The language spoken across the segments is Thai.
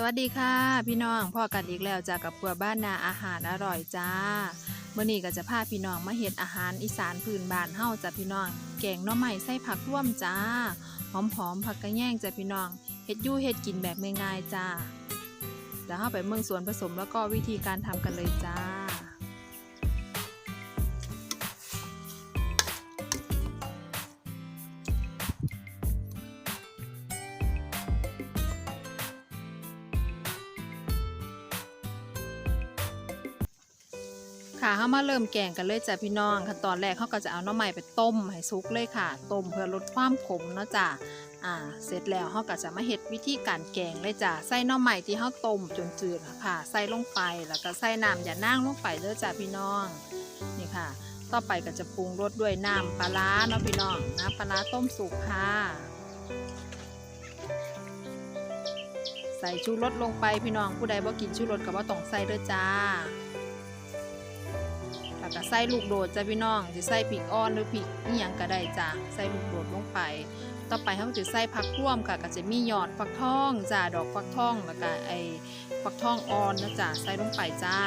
สวัสดีค่ะ พี่น้องพ่อกันอีกแล้วจากกับครัวบ้านนาอาหารอร่อยจ้าเมื่อนี้ก็จะพาพี่น้องมาเห็ดอาหารอีสานพื้นบ้านเฮาจ้ะพี่น้องแกงหน่อไม้ใส่ผักร่วมจ้าหอมๆผักกระแยงจ้ะพี่น้องเฮ็ดยู่เฮ็ดกินแบบง่ายๆจ้าเดี๋ยวเฮาไปเมืองสวนผสมแล้วก็วิธีการทำกันเลยจ้า ค่ะเขามาเริ่มแกงกันเลยจ้ะพี่น้องขั้นตอนแรกเขาก็จะเอาน้ำใหม่ไปต้มให้สุกเลยค่ะ ต้มเพื่อลดความขมเนาะจ้ะอ่าเสร็จแล้วเขาก็จะมาเฮ็ดวิธีการแกงเลยจ้ะใส่น้ำใหม่ที่เขาต้มจนจืดค่ะ ใส่ลงไปแล้วก็ใส่น้ำอย่านั่งลงไปเด้อจ้ะพี่น้องนี่ค่ะ ต่อไปก็จะปรุงรสด้วยน้ำปลาร้าเนาะพี่น้องน้ำปลาร้าต้มสุกค่ะใส่ชูรสลงไปพี่น้องผู้ใดบ่กินชูรสก็บ่ต้องใส่เด้อจ้า แล้วก็ใส่ลูกโดดจ้ะพี่น้องจะใส่พริกอ่อนหรือพริกนี่ยังก็ได้จ้ะใส่ลูกโดดลงไป ต่อไปเขาจะใส่ผักร่วมค่ะก็จะมีหยอดฟักทองจ้าดอกฟักทองแล้วก็ไอฟักทองอ่อนนะจ้ะใส่ลงไปจ้า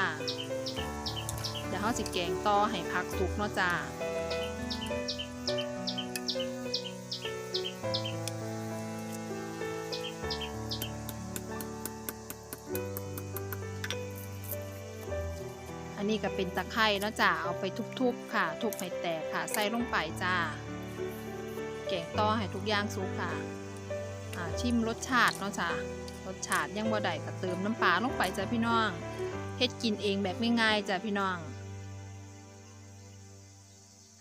เดี๋ยวเขาจะแกงต่อให้ผักสุกเนาะจ้า อันนี้ก็เป็นตะไคร้เนาะจ้าเอาไปทุบๆค่ะ ทุบให้แตกค่ะ ใส่ลงไปจ้า แกงต่อให้ทุกอย่างสุกค่ะชิมรสชาติเนาะจ้ะรสชาติยังบ่ได้ก็เติมน้ำปลาลงไปจ้ะพี่น้องเฮ็ดกินเองแบบง่ายๆจ้ะพี่น้อง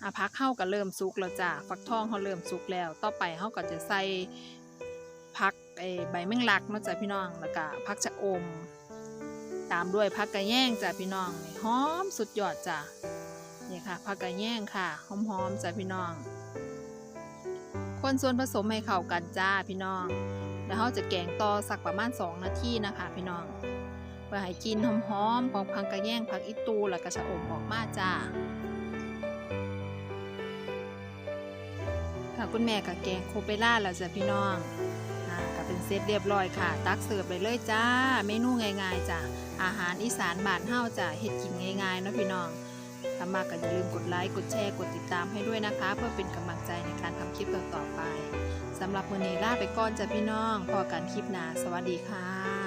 อาพักเข้าก็เริ่มสุกแล้วจ้ะฟักทองเขาเริ่มสุกแล้ว ต่อไปเขาก็จะใส่พักไอใบแมงลักเนาะจ้ะพี่น้องแล้วก็พักชะอม ตามด้วยพักกระแยงจ้ะพี่น้องนี่หอมสุดยอดจ้ะนี่ค่ะพักกระแยงค่ะหอมๆจ้ะพี่น้อง คนส่วนผสมให้เข้ากันจ้าพี่น้อง แล้วเราจะแกงต่อสักประมาณ 2 นาทีนะคะ พี่น้องเพื่อให้กลินหอมๆของพังกระแยงผักอิตูแล้วก็ชะอมออกมาจ้าค่ะคุณแม่กับแกงโคเปล่าแล้วจ้ะพี่น้องก็เป็นเซตเรียบร้อยค่ะ ตักเสิร์ฟไปเลยจ้า เมนูง่ายๆจ้ะ อาหารอีสานบ้านเฮาจะเฮ็ดกินง่ายๆเนาะพี่น้องถ้ามากก็อย่าลืมกดไลค์กดแชร์กดติดตามให้ด้วยนะคะ เพื่อเป็นกำลังใจในการทำคลิปต่อๆไปสำหรับมื้อนี้ลาไปก่อนจ้ะพี่น้องพอกันคลิปหน้าสวัสดีค่ะ